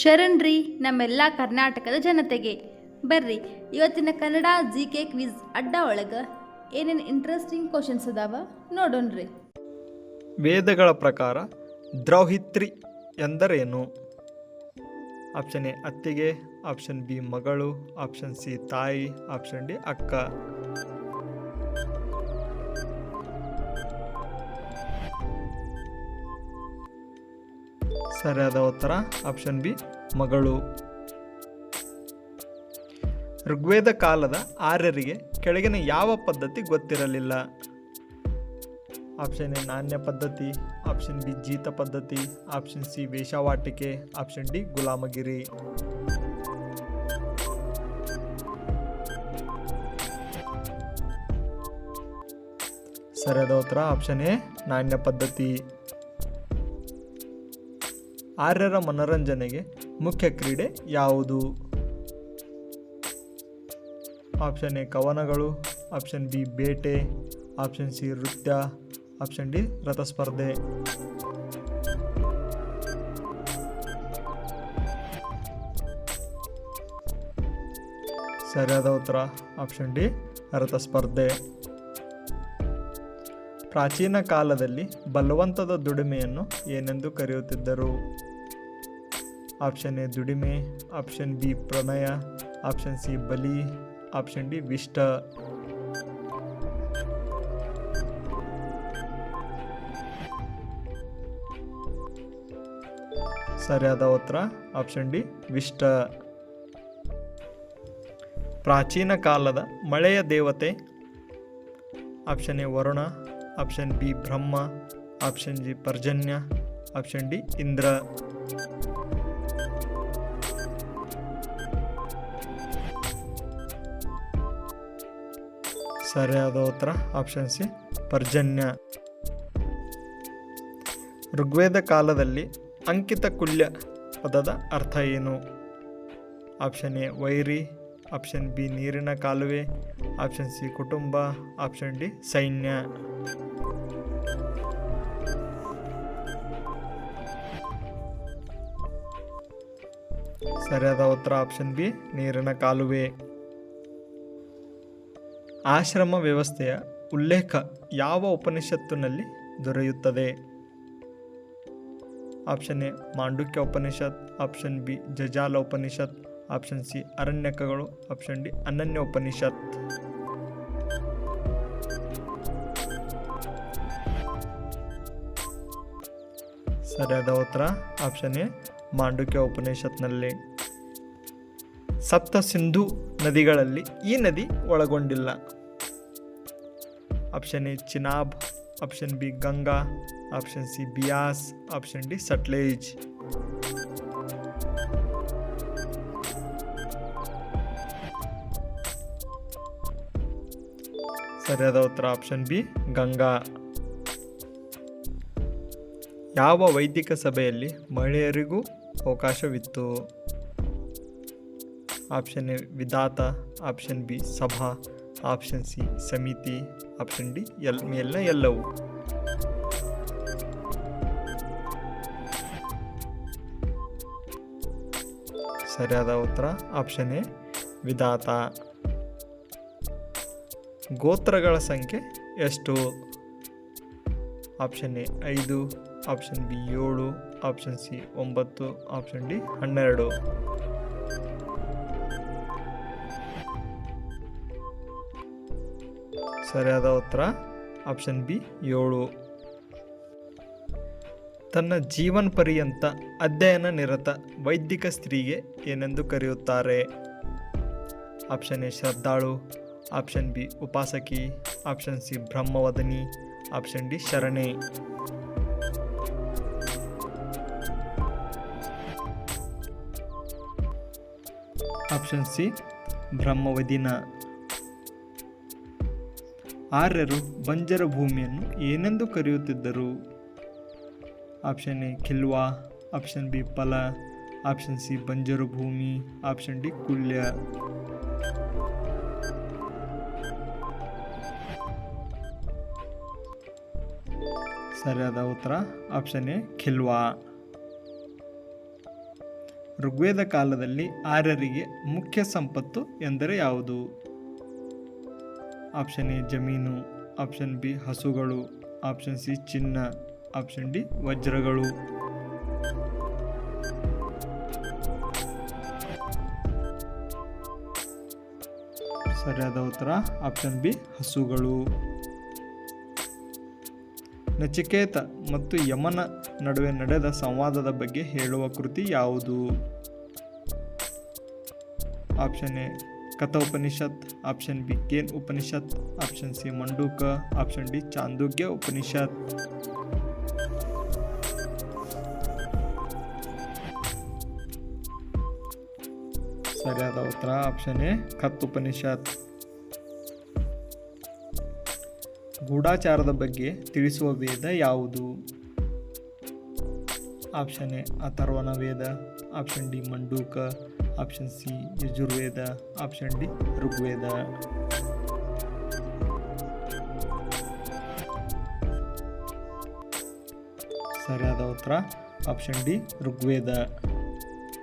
ಶರಣ್ರಿ ನಮ್ಮೆಲ್ಲ ಕರ್ನಾಟಕದ ಜನತೆಗೆ. ಬರ್ರಿ, ಇವತ್ತಿನ ಕನ್ನಡ ಜಿ ಕೆ ಕ್ವಿಜ್ ಅಡ್ಡ ಒಳಗೆ ಏನೇನು ಇಂಟ್ರೆಸ್ಟಿಂಗ್ ಕ್ವಶನ್ಸ್ ಅದಾವ ನೋಡೋಣ್ರಿ ವೇದಗಳ ಪ್ರಕಾರ ದ್ರೌಹಿತ್ರಿ ಎಂದರೇನು? ಆಪ್ಷನ್ ಎ ಅತ್ತಿಗೆ ಆಪ್ಷನ್ ಬಿ ಮಗಳು ಆಪ್ಷನ್ ಸಿ ತಾಯಿ ಆಪ್ಷನ್ ಡಿ ಅಕ್ಕ. ಸರಿಯಾದ ಉತ್ತರ? ಆಪ್ಷನ್ ಬಿ ಮಗಳು. ಋಗ್ವೇದ ಕಾಲದ ಆರ್ಯರಿಗೆ ಕೆಳಗಿನ ಯಾವ ಪದ್ಧತಿ ಗೊತ್ತಿರಲಿಲ್ಲ? ಆಪ್ಷನ್ ಎ ನಾಣ್ಯ ಪದ್ಧತಿ. ಆಪ್ಷನ್ ಬಿ ಜೀತ ಪದ್ಧತಿ. ಆಪ್ಷನ್ ಸಿ ವೇಷವಾಟಿಕೆ. ಆಪ್ಷನ್ ಡಿ ಗುಲಾಮಗಿರಿ. ಸರಿಯಾದ ಉತ್ತರ? ಆಪ್ಷನ್ ಎ ನಾಣ್ಯ ಪದ್ಧತಿ. ಆರ್ಯರ ಮನೋರಂಜನೆಗೆ ಮುಖ್ಯ ಕ್ರೀಡೆ ಯಾವುದು? ಆಪ್ಷನ್ ಎ ಕವನಗಳು, ಆಪ್ಷನ್ ಬಿ ಬೇಟೆ, ಆಪ್ಷನ್ ಸಿ ನೃತ್ಯ, ಆಪ್ಷನ್ ಡಿ ರಥಸ್ಪರ್ಧೆ. ಸರಿಯಾದ ಉತ್ತರ, ಆಪ್ಷನ್ ಡಿ ರಥಸ್ಪರ್ಧೆ. ಪ್ರಾಚೀನ ಕಾಲದಲ್ಲಿ ಬಲವಂತದ ದುಡಿಮೆಯನ್ನು ಏನೆಂದು ಕರೆಯುತ್ತಿದ್ದರು? ಆಪ್ಷನ್ ಎ ದುಡಿಮೆ, ಆಪ್ಷನ್ ಬಿ ಪ್ರಣಯ ಆಪ್ಷನ್ ಸಿ ಬಲಿ, ಆಪ್ಷನ್ ಡಿ ವಿಷ್ಟ. ಸರಿಯಾದ ಉತ್ತರ, ಆಪ್ಷನ್ ಡಿ ವಿಷ್ಟ. ಪ್ರಾಚೀನ ಕಾಲದ ಮಳೆಯ ದೇವತೆ, option A Varuna, option B Brahma, option G Parjanya, option D Indra. ಸರಿಯಾದ ಉತ್ತರ ಆಪ್ಷನ್ ಸಿ ಪರ್ಜನ್ಯ. ಋಗ್ವೇದ ಕಾಲದಲ್ಲಿ ಅಂಕಿತ ಕುಲ್ಯ ಪದದ ಅರ್ಥ ಏನು? ಆಪ್ಷನ್ ಎ ವೈರಿ ಆಪ್ಷನ್ ಬಿ ನೀರಿನ ಕಾಲುವೆ ಆಪ್ಷನ್ ಸಿ ಕುಟುಂಬ ಆಪ್ಷನ್ ಡಿ ಸೈನ್ಯ. ಸರಿಯಾದ ಉತ್ತರ ಆಪ್ಷನ್ ಬಿ ನೀರಿನ ಕಾಲುವೆ. ಆಶ್ರಮ ವ್ಯವಸ್ಥೆಯ ಉಲ್ಲೇಖ ಯಾವ ಉಪನಿಷತ್ತಿನಲ್ಲಿ ದೊರೆಯುತ್ತದೆ? Option A, Mandukya Upanishad, option B, Jajala Upanishad, option C, ಅರಣ್ಯಕಗಳು, option D, ಅನನ್ಯ ಉಪನಿಷತ್. ಸರಿಯಾದ ಉತ್ತರ ಆಪ್ಷನ್ ಎ, ಮಾಂಡುಕ್ಯ ಉಪನಿಷತ್ನಲ್ಲಿ. ಸಪ್ತ ಸಿಂಧು ನದಿಗಳಲ್ಲಿ ಈ ನದಿ ಒಳಗೊಂಡಿಲ್ಲ. Option A Chenab option B Ganga option C Beas option D Sutlej ಸರಿಯಾದ ಉತ್ತರ ಆಪ್ಷನ್ ಬಿ ಗಂಗಾ. ಯಾವ ವೈದಿಕ ಸಭೆಯಲ್ಲಿ ಮಹಿಳೆಯರಿಗೂ ಅವಕಾಶವಿತ್ತು? ಆಪ್ಷನ್ ಎ ವಿಧಾತ, ಆಪ್ಷನ್ ಬಿ ಸಭಾ, ಆಪ್ಷನ್ ಸಿ ಸಮಿತಿ, ಆಪ್ಷನ್ ಡಿ ಎಲ್ ಮೇಲಿನ ಎಲ್ಲವೂ. ಸರಿಯಾದ ಉತ್ತರ, ಆಪ್ಷನ್ ಎ ವಿಧಾತ. ಗೋತ್ರಗಳ ಸಂಖ್ಯೆ ಎಷ್ಟು? ಆಪ್ಷನ್ ಎ ಐದು, ಆಪ್ಷನ್ ಬಿ ಏಳು, ಆಪ್ಷನ್ ಸಿ ಒಂಬತ್ತು, ಆಪ್ಷನ್ ಡಿ ಹನ್ನೆರಡು. ಸರಿಯಾದ ಉತ್ತರ? ಆಪ್ಷನ್ ಬಿ, ಏಳು. ತನ್ನ ಜೀವನ ಪರ್ಯಂತ ಅಧ್ಯಯನ ನಿರತ ವೈದಿಕ ಸ್ತ್ರೀಗೆ ಏನೆಂದು ಕರೆಯುತ್ತಾರೆ? ಆಪ್ಷನ್ ಎ, ಶ್ರದ್ಧಾಳು. ಆಪ್ಷನ್ ಬಿ, ಉಪಾಸಕಿ. ಆಪ್ಷನ್ ಸಿ, ಬ್ರಹ್ಮವದನಿ. ಆಪ್ಷನ್ ಡಿ, ಶರಣೆ. ಆಪ್ಷನ್ ಸಿ, ಬ್ರಹ್ಮವದಿನ. ಆರ್ಯರು ಬಂಜರ ಭೂಮಿಯನ್ನು ಏನೆಂದು ಕರೆಯುತ್ತಿದ್ದರು? ಆಪ್ಷನ್ ಎ, ಖಿಲ್ವಾ. ಆಪ್ಷನ್ ಬಿ ಫಲ ಆಪ್ಷನ್ ಸಿ, ಬಂಜರು ಭೂಮಿ. ಆಪ್ಷನ್ ಡಿ, ಕುಲ್ಯ. ಸರಿಯಾದ ಉತ್ತರ, ಆಪ್ಷನ್ ಎ, ಖಿಲ್ವಾ. ಋಗ್ವೇದ ಕಾಲದಲ್ಲಿ ಆರ್ಯರಿಗೆ ಮುಖ್ಯ ಸಂಪತ್ತು ಎಂದರೆ ಯಾವುದು? ಆಪ್ಷನ್ ಎ ಜಮೀನು ಆಪ್ಷನ್ ಬಿ ಹಸುಗಳು ಆಪ್ಷನ್ ಸಿ ಚಿನ್ನ ಆಪ್ಷನ್ ಡಿ ವಜ್ರಗಳು. ಸರಿಯಾದ ಉತ್ತರ ಆಪ್ಷನ್ ಬಿ ಹಸುಗಳು. ನಚಿಕೇತ ಮತ್ತು ಯಮನ ನಡುವೆ ನಡೆದ ಸಂವಾದದ ಬಗ್ಗೆ ಹೇಳುವ ಕೃತಿ ಯಾವುದು? Option A Kathopanishad option B Kena Upanishad option C Manduka option D Chandogya Upanishad. ಸರಿಯಾದ ಉತ್ತರ ಆಪ್ಷನ್ ಎ ಕತ್ ಉಪನಿಷತ್. ಗೂಢಾಚಾರದ ಬಗ್ಗೆ ತಿಳಿಸುವ ವೇದ ಯಾವುದು? Option A Atharvana Veda. Option D Manduka. Option C Yajurveda option D Rigveda ಸರಿಯಾದ ಉತ್ತರ. Option D Rigveda